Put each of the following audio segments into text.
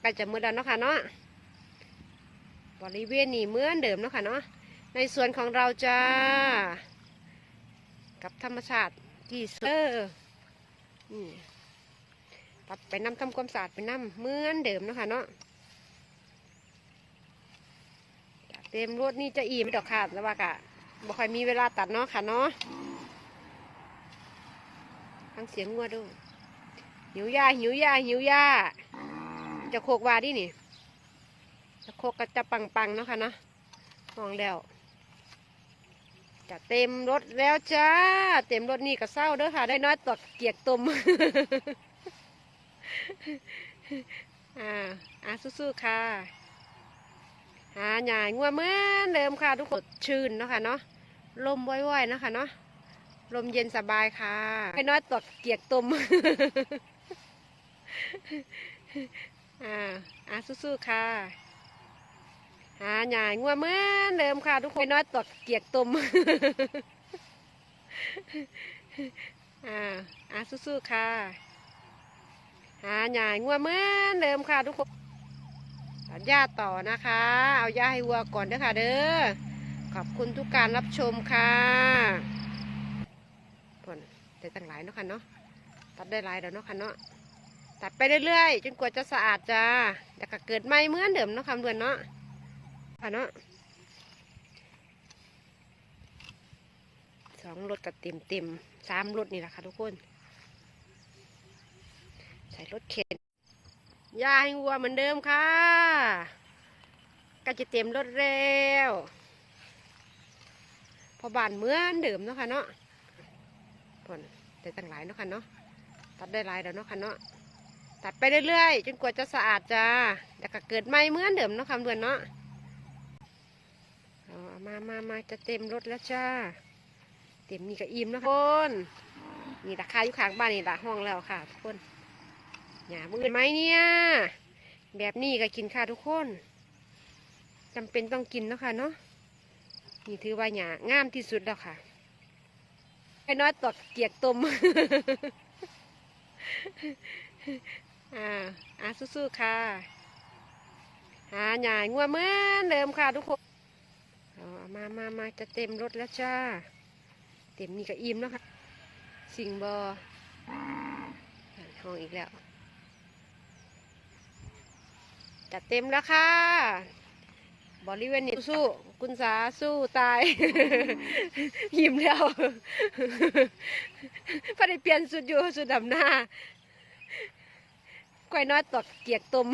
ใกล้จะมืดแล้วเนาะค่ะเนาะบริเวณนี้เหมือนเดิมเนาะค่ะเนาะในส่วนของเราจะกับธรรมชาติที่สวยเออนี่ตัดไปน้ำทำความสะอาดไปน้ำเหมือนเดิมเนาะค่ะเนาะเต็มรถนี่จะอิ่มดอกค่ะแล้วว่ากะบ่ค่อยมีเวลาตัดเนาะค่ะเนาะฟังเสียงงัวดูหิวยาหิวยาหิวยา จะโคกวาดินี่ จะโคกก็จะปังๆเนาะค่ะเนาะห้องแล้ว จะเต็มรถแล้วจ้า เต็มรถนี่ก็เศร้าเด้อค่ะ ได้น้อยตกเกียกตุ่มอ่าอ่าสู้ๆค่ะหาหยายงัวเหมือนเดิมค่ะทุกคนชื่นเนาะค่ะเนาะลมว่อยๆเนาะค่ะเนาะลมเย็นสบายค่ะให้น้อยตกเกียกตุ่ม อ่าอ่าสู้ๆค่ะหาหยายงัวเหมือนเดิมค่ะ ทุกคนน้อยตกเกียกตุ่มอ่าอ่าสู้ๆค่ะหาหยายงัวเหมือนเดิมค่ะ ทุกคนตัดหญ้าต่อนะคะ เอาหญ้าให้วัวก่อนเด้อค่ะเด้อขอบคุณทุกการรับชมค่ะผลได้ตั้งหลายเนาะค่ะเนาะตัดได้หลายแล้วเนาะค่ะเนาะ ตัดไปเรื่อยๆ จนกว่าจะสะอาดจ้าแต่ก็เกิดใหม่เหมือนเดิมเนาะคำเดือนเนาะค่ะเนาะสองรถกับเต็มเต็มสามรถนี่แหละค่ะทุกคน ใส่รถเข็นยาให้วัวเหมือนเดิมค่ะก็จะเต็มรถแล้วพอบานเหมือนเดิมเนาะค่ะเนาะผลได้ตั้งหลายเนาะค่ะเนาะตัดได้หลายแล้วเนาะค่ะเนาะ ตัดไปเรื่อยๆ จนกว่าจะสะอาดจ้าแต่ก็เกิดใหม่เหมือนเดิมเนาะคำเดือนเนาะอามามามาจะเต็มรถแล้วจ้า เต็มนี่ก็อิ่มนะทุกคนนี่ราคาอยู่ข้างบ้านนี่ละห้องแล้วค่ะทุกคนหยามือไหมเนี่ย แบบนี้ก็กินค่ะทุกคนจำเป็นต้องกินเนาะค่ะเนาะนี่ถือว่าหยางามที่สุดแล้วค่ะไอ้น้อยตกเกียกตุ่ม อ่าอ่าสู้ๆค่ะหาใหยายงัวเหมือนเดิมค่ะทุกคนอามามามาจะเต็มรถแล้วจ้า เต็มนี่ก็อิ่มแล้วค่ะ สิงบอห้องอีกแล้วจะเต็มแล้วค่ะ บริเวณนี้สู้ คุณสาสู้ตาย ยิ้มแล้วพอได้เปลี่ยนสุดอยู่สุดดำหน้า กล้วยน้อยตกเกียกตุ่ม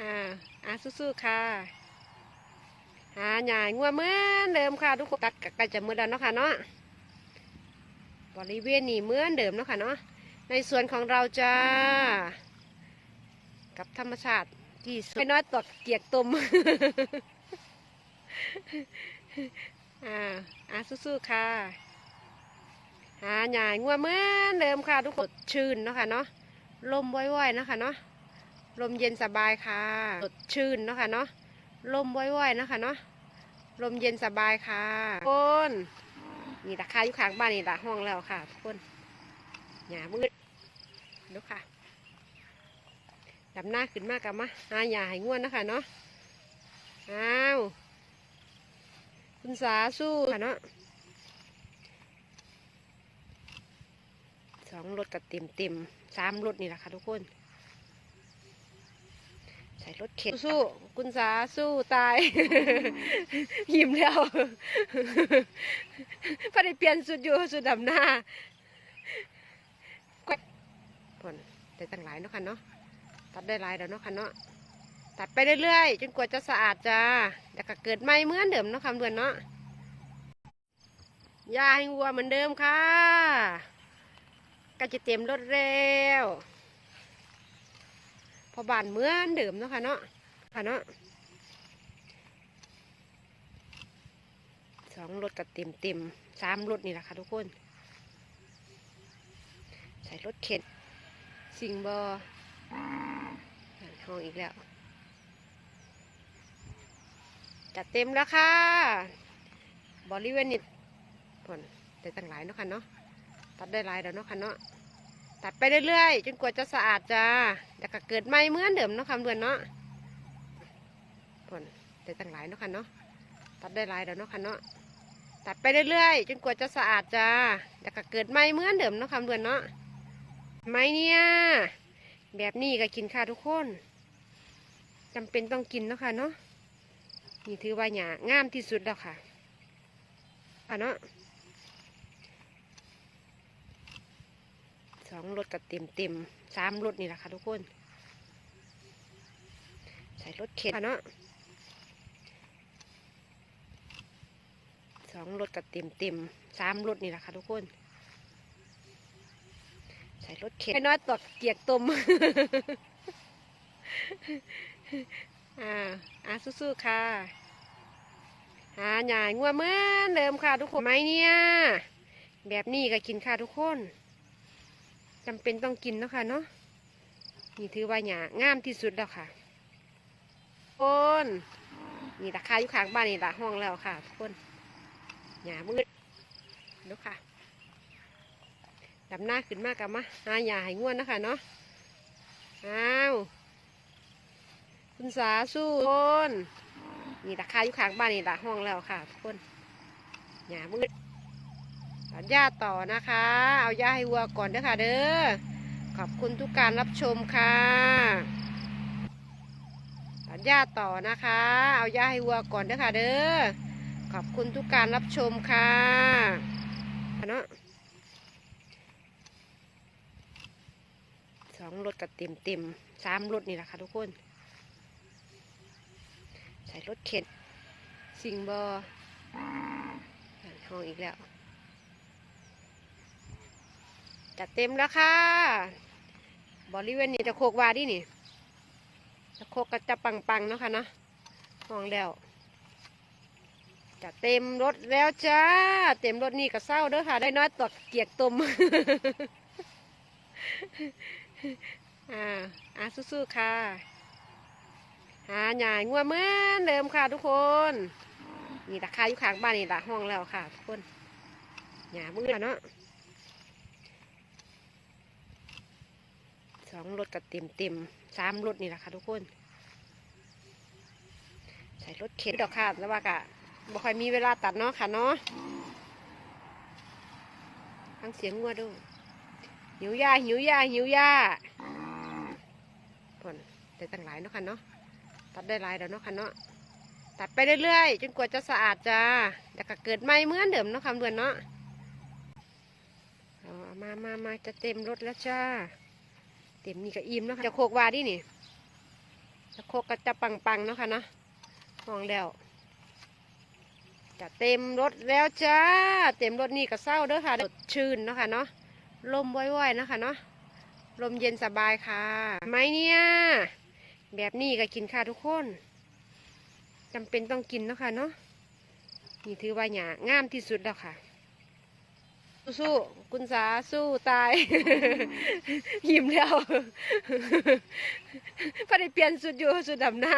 อ่าอ่าสู้ๆค่ะหาใหยายงัวเหมือนเดิมค่ะ ทุกคนตัดกล้จะมืดแล้วเนาะค่ะเนาะบริเวณนี้เหมือนเดิมเนาะค่ะเนาะในส่วนของเราจะกับธรรมชาติที่สวยน้อยตกเกียกตุ่มอ่าอ่าสู้ๆค่ะ หาหยายงัวเหมือนเดิมค่ะ ทุกคนชื่นเนาะค่ะเนาะลมว่อยๆเนาะค่ะเนาะลมเย็นสบายค่ะสดชื่นเนาะค่ะเนาะลมว่อยๆเนาะค่ะเนาะลมเย็นสบายค่ะทุกคนนี่ราคาอยู่ข้างบ้านนี่ละห้องแล้วค่ะ ทุกคนหยามืดดูค่ะดำหน้าขึ้นมากกับมาหาหยาให้ง่วนนะคะเนาะอ้าวคุณสาสู้ค่ะเนาะ องรถกับเต็มเต็มๆสามรถนี่แหละค่ะทุกคน ใส่รถเข็นสู้ๆคุณสาสู้ตาย ยิ้มแล้วพอได้เปลี่ยนสุดอยู่สุดดำหน้าผลได้ตั้งหลายเนาะค่ะเนาะตัดได้หลายแล้วเนาะค่ะเนาะตัดไปเรื่อยๆ จนกว่าจะสะอาดจ้าแต่ก็เกิดใหม่เหมือนเดิมเนาะคำเดือนเนาะยาให้วัวเหมือนเดิมค่ะ ก็จะเต็มรถแล้วพอบานเหมือนเดิมเนาะค่ะเนาะค่ะเนาะสองรถกับเต็มเต็มสามรถนี่แหละค่ะทุกคน ใส่รถเข็นสิงบอห้องอีกแล้ว จัดเต็มแล้วค่ะ บริเวณนี้ผลได้ตั้งหลายเนาะค่ะเนาะ ตัดได้หลายแล้วเนาะค่ะเนาะตัดไปเรื่อยๆจนกว่าจะสะอาดจ้าแล้วก็เกิดใหม่เหมือนเดิมเนาะค่ะเพื่อนเนาะผลได้ตั้งหลายเนาะค่ะเนาะตัดได้หลายแล้วเนาะค่ะเนาะตัดไปเรื่อยๆจนกว่าจะสะอาดจ้าแล้วก็เกิดใหม่เหมือนเดิมเนาะค่ะเพื่อนเนาะไหมเนี่ยแบบนี้ก็กินค่ะทุกคนจำเป็นต้องกินเนาะค่ะเนาะนี่ถือว่าหยางามที่สุดแล้วค่ะค่ะเนาะ องรถกับเต็มเต็มสามรถนี่แหละค่ะทุกคน ใส่รถเข็นค่ะเนาะสองรถกับเต็มเต็มสามรถนี่แหละค่ะทุกคน ใส่รถเข็นไอ้น้อยตกเกียกตมอ่าอ่าสู้ๆค่ะหาหยายงัวเหมือนเดิมค่ะทุกคนไหมเนี่ย แบบนี้ก็กินค่ะทุกคน จำเป็นต้องกินเนาะค่ะเนาะนี่ถือว่าหยางามที่สุดแล้วค่ะคนนี่ราคาอยู่ข้างบ้านนี่ละห้องแล้วค่ะทุกคนหยามืดดูค่ะดำหน้าขึ้นมากกับมาหาหยาให้ง่วนนะคะเนาะอ้าวคุณสาสู้คนนี่ราคาอยู่ข้างบ้านนี่ละห้องแล้วค่ะทุกคนหยามืด ตัดหญ้าต่อนะคะ เอาหญ้าให้วัวก่อนเด้อค่ะเด้อ ขอบคุณทุกการรับชมค่ะตัดหญ้าต่อนะคะ เอาหญ้าให้วัวก่อนเด้อค่ะเด้อ ขอบคุณทุกการรับชมค่ะเนาะสองรถกับเต็มเต็มสามรถนี่แหละค่ะทุกคน ใส่รถเข็น สิงบอห้องอีกแล้ว จัดเต็มแล้วค่ะ บริเวณนี้จะโคกวาดินี่จะโคกก็จะปังๆเนาะค่ะเนาะมองแล้วจะเต็มรถแล้วจ้า เต็มรถนี่ก็เศร้าเด้อค่ะ ได้น้อยตกเกียกตมอ่าอ่าสู้ๆค่ะหาหยายงัวเหมือนเดิมค่ะทุกคน นี่ราคาอยู่ข้างบ้านนี่ละห้องแล้วค่ะทุกคนหยามือเนาะ องรถกับเต็มเต็มสามรถนี่แหละค่ะทุกคน ใส่รถเข็นดอกค่ะแล้วว่ากะบ่ค่อยมีเวลาตัดเนาะค่ะเนาะฟังเสียงงัวดูหิวยาหิวยาหิวยาผลได้ตั้งหลายเนาะค่ะเนาะตัดได้หลายแล้วเนาะค่ะเนาะตัดไปเรื่อยๆจนกว่าจะสะอาดจ้าแล้วก็เกิดใหม่เหมือนเดิมเนาะค่ะเพื่อนเนาะเอามามามาจะเต็มรถแล้วจ้า เต็มนี่ก็อิ่มเนาะค่ะจะโคกวาดินี่จะโคกก็จะปังๆเนาะค่ะเนาะมองแล้วจะเต็มรถแล้วจ้า เต็มรถนี่ก็เศร้าเด้อค่ะสดชื่นเนาะค่ะเนาะลมว่อยๆเนาะค่ะเนาะลมเย็นสบายค่ะไหมเนี่ยแบบนี้ก็กินค่ะทุกคนจำเป็นต้องกินเนาะค่ะเนาะนี่ถือว่าหยางามที่สุดแล้วค่ะ สู้คุณสาสู้ตาย ยิ้มแล้วพอได้เปลี่ยนสุดอยู่สุดดำหน้า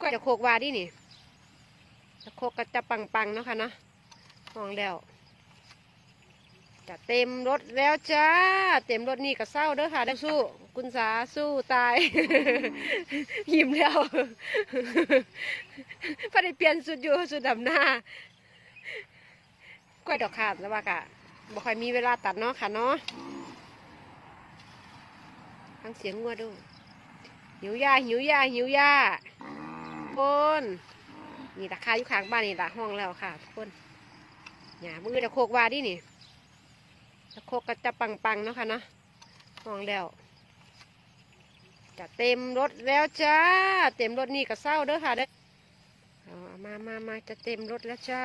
ก็จะโคกวาดินี่จะโคกก็จะปังๆเนาะค่ะเนาะมองแล้วจะเต็มรถแล้วจ้า เต็มรถนี่ก็เศร้าเด้อค่ะได้สู้คุณสาสู้ตาย ยิ้มแล้วพอได้เปลี่ยนสุดอยู่สุดดำหน้า กล้วยดอกขาดแล้วว่ากะบ่ค่อยมีเวลาตัดเนาะค่ะเนาะฟังเสียงงัวดูหิวยาหิวยาหิวยาทุกคนนี่ราคาอยู่ข้างบ้านนี่ละห้องแล้วค่ะทุกคนหยามือจะโคกวาดินี่จะโคกก็จะปังๆเนาะค่ะเนาะห้องแล้วจะเต็มรถแล้วจ้า เต็มรถนี่ก็เศร้าเด้อค่ะเด้อมามามาจะเต็มรถแล้วจ้า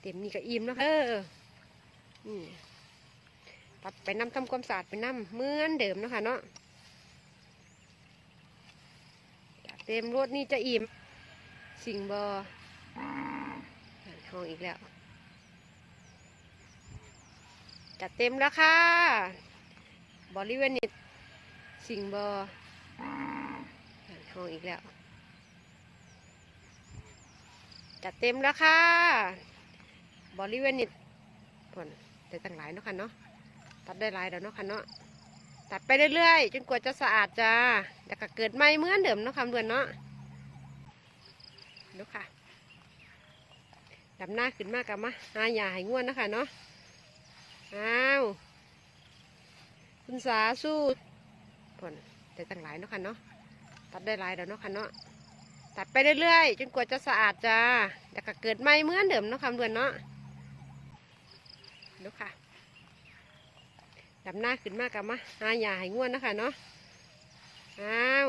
เต็มนี่ก็อิ่มแล้วค่ะเออนี่ตัดไปน้ำทำความสะอาดไปน้ำเหมือนเดิมเนาะค่ะเนาะจะเต็มรถนี่จะอิ่มสิ่งบอห้องอีกแล้วจะเต็มแล้วค่ะ บริเวณนี้สิ่งบอห้องอีกแล้วจะเต็มแล้วค่ะ บริเวณนี้ผลได้ตั้งหลายเนาะค่ะเนาะตัดได้หลายแล้วเนาะค่ะเนาะตัดไปเรื่อยๆจนกว่าจะสะอาดจ้าแล้วก็เกิดใหม่เหมือนเดิมเนาะค่ะเพื่อนเนาะดูค่ะดำหน้าขึ้นมากกับมาหาหยาให้ง่วนนะคะเนาะอ้าวคุณสาสู้ผลได้ตั้งหลายเนาะค่ะเนาะตัดได้หลายแล้วเนาะค่ะเนาะตัดไปเรื่อยๆจนกว่าจะสะอาดจ้าแล้วก็เกิดใหม่เหมือนเดิมเนาะค่ะเพื่อนเนาะ ดูค่ะดำหน้าขึ้นมากกับมาหาหยาให้ง่วนนะคะเนาะอ้าว